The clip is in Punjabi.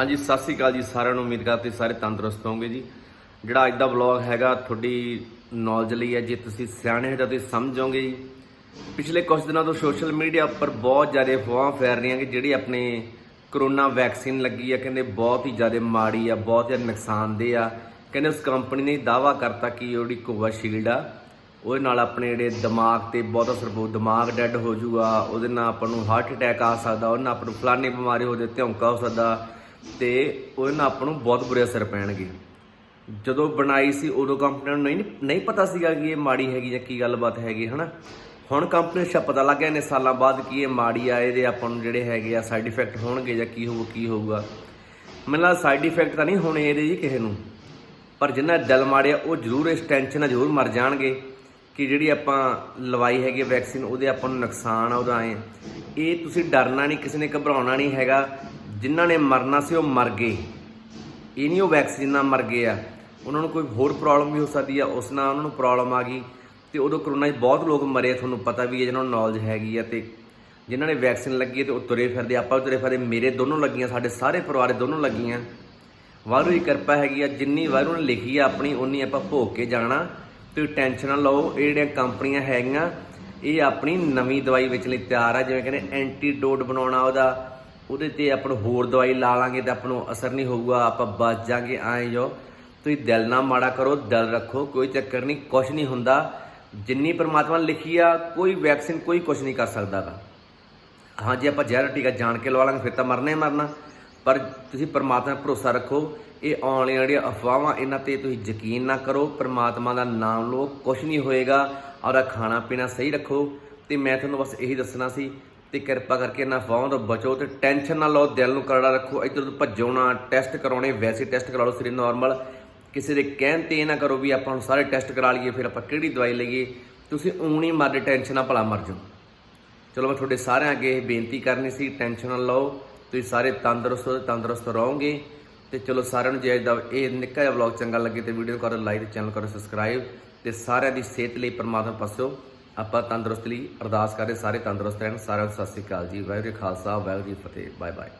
ਹਾਂਜੀ, ਸਤਿ ਸ੍ਰੀ ਅਕਾਲ ਜੀ ਸਾਰਿਆਂ ਨੂੰ। ਉਮੀਦ ਕਰਦੇ ਸਾਰੇ ਤੰਦਰੁਸਤ ਹੋਵੋਗੇ ਜੀ। ਜਿਹੜਾ ਅੱਜ ਦਾ ਵਲੌਗ ਹੈਗਾ, ਤੁਹਾਡੀ ਨੌਲੇਜ ਲਈ ਹੈ ਜੇ ਤੁਸੀਂ ਸਿਆਣੇ ਹੋ ਤਾਂ ਤੁਸੀਂ ਸਮਝੋਗੇ ਜੀ। ਪਿਛਲੇ ਕੁਝ ਦਿਨਾਂ ਤੋਂ ਸੋਸ਼ਲ ਮੀਡੀਆ ਉੱਪਰ ਬਹੁਤ ਜ਼ਿਆਦਾ ਅਫਵਾਹਾਂ ਫੈਲ ਰਹੀਆਂ ਕਿ ਜਿਹੜੀ ਆਪਣੇ ਕਰੋਨਾ ਵੈਕਸੀਨ ਲੱਗੀ ਆ, ਕਹਿੰਦੇ ਬਹੁਤ ਹੀ ਜ਼ਿਆਦਾ ਮਾੜੀ ਆ, ਬਹੁਤ ਜ਼ਿਆਦਾ ਨੁਕਸਾਨਦੇਹ ਆ। ਕਹਿੰਦੇ ਉਸ ਕੰਪਨੀ ਨੇ ਦਾਵਾ ਕਰਤਾ ਕਿ ਉਹ ਜਿਹੜੀ ਕੋਵਾਸ਼ੀਲਡ ਆ, ਉਹਦੇ ਨਾਲ ਆਪਣੇ ਜਿਹੜੇ ਦਿਮਾਗ ਤੇ ਬਹੁਤ ਅਸਰ ਪਊ, ਦਿਮਾਗ ਡੈੱਡ ਹੋ ਜਾਊਗਾ, ਉਹਦੇ ਨਾਲ ਆਪਾਂ ਨੂੰ ਹਾਰਟ ਅਟੈਕ ਆ ਸਕਦਾ, ਉਹਦੇ ਨਾਲ ਆਪਾਂ ਨੂੰ ਫਲਾਨੀ ਬਿਮਾਰੀ ਹੋ ਜਾਏ ਧੌਂਕਾ ਹੋ ਸਕਦਾ ਤੇ ਉਹਦੇ ਨਾਲ ਆਪਾਂ ਨੂੰ ਬਹੁਤ ਬੁਰੇ ਅਸਰ ਪੈਣਗੇ। ਜਦੋਂ ਬਣਾਈ ਸੀ ਉਦੋਂ ਕੰਪਨੀ ਨੂੰ ਨਹੀਂ ਨਹੀਂ ਪਤਾ ਸੀਗਾ ਕਿ ਇਹ ਮਾੜੀ ਹੈਗੀ ਜਾਂ ਕੀ ਗੱਲਬਾਤ ਹੈਗੀ, ਹਨਾ? ਹੁਣ ਕੰਪਨੀ ਨੂੰ ਪਤਾ ਲੱਗ ਗਿਆ ਨੇ ਸਾਲਾਂ ਬਾਅਦ ਕਿ ਇਹ ਮਾੜੀ ਆ, ਇਹਦੇ ਆਪਾਂ ਨੂੰ ਜਿਹੜੇ ਹੈਗੇ ਆ ਸਾਈਡ ਇਫੈਕਟ ਹੋਣਗੇ ਜਾਂ ਕੀ ਹੋਊ, ਕੀ ਹੋਊਗਾ। ਮੈਨੂੰ ਲੱਗਦਾ ਸਾਈਡ ਇਫੈਕਟ ਤਾਂ ਨਹੀਂ ਹੋਣੇ ਇਹਦੇ ਜੀ ਕਿਸੇ ਨੂੰ। ਪਰ ਜਿਨ੍ਹਾਂ ਦੇ ਦਿਲ ਮਾੜੇ ਆ ਉਹ ਜ਼ਰੂਰ ਇਸ ਟੈਨਸ਼ਨ ਨਾਲ ਜ਼ਰੂਰ ਮਰ ਜਾਣਗੇ ਕਿ ਜਿਹੜੀ ਆਪਾਂ ਲਵਾਈ ਹੈਗੀ ਵੈਕਸੀਨ ਉਹਦੇ ਆਪਾਂ ਨੂੰ ਨੁਕਸਾਨ ਆ, ਉਹਦਾ ਐ। ਇਹ ਤੁਸੀਂ ਡਰਨਾ ਨਹੀਂ, ਕਿਸੇ ਨੇ ਘਬਰਾਉਣਾ ਨਹੀਂ ਹੈਗਾ। ਜਿਨ੍ਹਾਂ ਨੇ ਮਰਨਾ ਸੀ ਉਹ ਮਰ ਗਏ। ਇਹ ਨਹੀਂ ਉਹ ਵੈਕਸੀਨ ਨਾਲ ਮਰ ਗਏ ਆ। ਉਹਨਾਂ ਨੂੰ ਕੋਈ ਹੋਰ ਪ੍ਰੋਬਲਮ ਵੀ ਹੋ ਸਕਦੀ ਆ। ਉਸ ਨਾਲ ਉਹਨਾਂ ਨੂੰ ਪ੍ਰੋਬਲਮ ਆ ਗਈ ਤੇ ਉਦੋਂ ਕਰੋਨਾ 'ਚ ਬਹੁਤ ਲੋਕ ਮਰੇ ਤੁਹਾਨੂੰ ਪਤਾ ਵੀ ਹੈ ਜਿਹਨਾਂ ਨੂੰ ਨੌਲੇਜ ਹੈਗੀ ਆ ਤੇ ਜਿਨ੍ਹਾਂ ਨੇ ਵੈਕਸੀਨ ਲੱਗੀ ਹੈ ਤੇ ਉਹ ਤੁਰੇ ਫਿਰਦੇ ਆਪਾਂ ਵੀ ਤੁਰੇ ਫਿਰਦੇ ਮੇਰੇ ਦੋਨੋਂ ਲੱਗੀਆਂ, ਸਾਡੇ ਸਾਰੇ ਪਰਿਵਾਰ ਦੇ ਦੋਨੋਂ ਲੱਗੀਆਂ। ਵਾਹਿਗੁਰੂ ਦੀ ਕਿਰਪਾ ਹੈਗੀ ਆ। ਜਿੰਨੀ ਵਾਹਿਗੁਰੂ ਨੇ ਲਿਖੀ ਆ ਆਪਣੀ ਉਨੀ ਆਪਾਂ ਭੋਗ ਕੇ ਜਾਣਾ। ਤੇ ਟੈਨਸ਼ਨ ਨਾ ਲਓ। ਇਹ ਜਿਹੜੀਆਂ ਕੰਪਨੀਆਂ ਹੈਗੀਆਂ, ਇਹ ਆਪਣੀ ਨਵੀਂ ਦਵਾਈ ਵੇਚਣ ਲਈ ਤਿਆਰ ਆ। ਜਿਵੇਂ ਕਹਿੰਦੇ ਐਂਟੀਡੋਟ ਬਣਾਉਣਾ ਉਹਦਾ। ਉਹਦੇ ਤੇ ਆਪਾਂ ਹੋਰ ਦਵਾਈ ਲਾ ਲਾਂਗੇ ਤਾਂ ਆਪਾਂ ਨੂੰ ਅਸਰ ਨਹੀਂ ਹੋਊਗਾ, ਆਪਾਂ ਬਚ ਜਾਾਂਗੇ ਆਏ ਜੋ। ਤੁਸੀਂ ਦਿਲ ਨਾ ਮਾੜਾ ਕਰੋ, ਦਿਲ ਰੱਖੋ, ਕੋਈ ਚੱਕਰ ਨਹੀਂ ਕੁਝ ਨਹੀਂ ਹੁੰਦਾ। ਜਿੰਨੀ ਪਰਮਾਤਮਾ ਲਿਖੀ ਆ, ਕੋਈ ਵੈਕਸੀਨ, ਕੋਈ ਕੁਝ ਨਹੀਂ ਕਰ ਸਕਦਾ ਗਾ ਹਾਂ, ਜੇ ਆਪਾਂ ਜ਼ਹਿਰ ਟੀਕਾ ਜਾਣ ਕੇ ਲਵਾ ਲਾਂਗੇ, ਫਿਰ ਤਾਂ ਮਰਨਾ ਹੀ ਮਰਨਾ। ਪਰ ਤੁਸੀਂ ਪਰਮਾਤਮਾ ਭਰੋਸਾ ਰੱਖੋ, ਇਹ ਆਉਣ ਵਾਲੀਆਂ ਜਿਹੜੀਆਂ ਅਫਵਾਹਾਂ, ਇਹਨਾਂ ਤੇ ਤੁਸੀਂ ਯਕੀਨ ਨਾ ਕਰੋ। ਪਰਮਾਤਮਾ ਦਾ ਨਾਮ ਲਓ ਕੁਝ ਨਹੀਂ ਹੋਏਗਾ ਔਰ ਖਾਣਾ ਪੀਣਾ ਸਹੀ ਰੱਖੋ। ਤੇ ਮੈਂ ਤੁਹਾਨੂੰ ਬਸ ਇਹੀ ਦੱਸਣਾ ਸੀ ਤੇ ਕਿਰਪਾ ਕਰਕੇ ਇਹਨਾਂ ਅਫਵਾਹਾਂ ਤੋਂ ਬਚੋ ਤੇ ਟੈਨਸ਼ਨ ਨਾ ਲਓ, ਦਿਲ ਨੂੰ ਕਰੜਾ ਰੱਖੋ। ਇੱਧਰ ਤੋਂ ਭੱਜੋ ਨਾ, ਟੈਸਟ ਕਰਾਉਣੇ, ਵੈਸੇ ਟੈਸਟ ਕਰਾ ਲਓ, ਸਿਰੇ ਨਾਰਮਲ ਕਿਸੇ ਦੇ ਕਹਿਣ ਤੇ ਇਹ ਨਾ ਕਰੋ ਵੀ ਆਪਾਂ ਹੁਣ ਸਾਰੇ ਟੈਸਟ ਕਰਾ ਲਈਏ, ਫਿਰ ਆਪਾਂ ਕਿਹੜੀ ਦਵਾਈ ਲਈਏ। ਤੁਸੀਂ ਊਣੀ ਮਰ ਟੈਨਸ਼ਨ ਨਾਲ ਭਲਾ ਮਰ ਜਾਓ। ਚਲੋ ਮੈਂ ਤੁਹਾਡੇ ਸਾਰਿਆਂ ਅੱਗੇ ਇਹ ਬੇਨਤੀ ਕਰਨੀ ਸੀ, ਟੈਨਸ਼ਨ ਨਾ ਲਓ। ਤੁਸੀਂ ਸਾਰੇ ਤੰਦਰੁਸਤ ਤੰਦਰੁਸਤ ਰਹੋਗੇ। ਤੇ ਚਲੋ ਸਾਰਿਆਂ ਨੂੰ ਜੇ ਅੱਜ ਦਾ ਇਹ ਨਿੱਕਾ ਜਿਹਾ ਵਲੌਗ ਚੰਗਾ ਲੱਗੇ ਤੇ ਵੀਡੀਓ ਨੂੰ ਕਰੋ ਲਾਈਕ ਤੇ ਚੈਨਲ ਕਰੋ ਸਬਸਕ੍ਰਾਈਬ ਤੇ ਸਾਰਿਆਂ ਦੀ ਸਿਹਤ ਲਈ ਪਰਮਾਤਮਾ ਪਾਸੋਂ ਆਪਾਂ ਤੰਦਰੁਸਤ ਲਈ ਅਰਦਾਸ ਕਰਦੇ ਸਾਰੇ ਤੰਦਰੁਸਤ ਰਹਿਣ, ਸਾਰਿਆਂ ਨੂੰ ਸਤਿ ਸ੍ਰੀ ਅਕਾਲ ਜੀ, ਵਾਹਿਗੁਰੂ ਖਾਲਸਾ, ਵਾਹਿਗੁਰੂ ਜੀ ਫਤਿਹ ਬਾਏ ਬਾਏ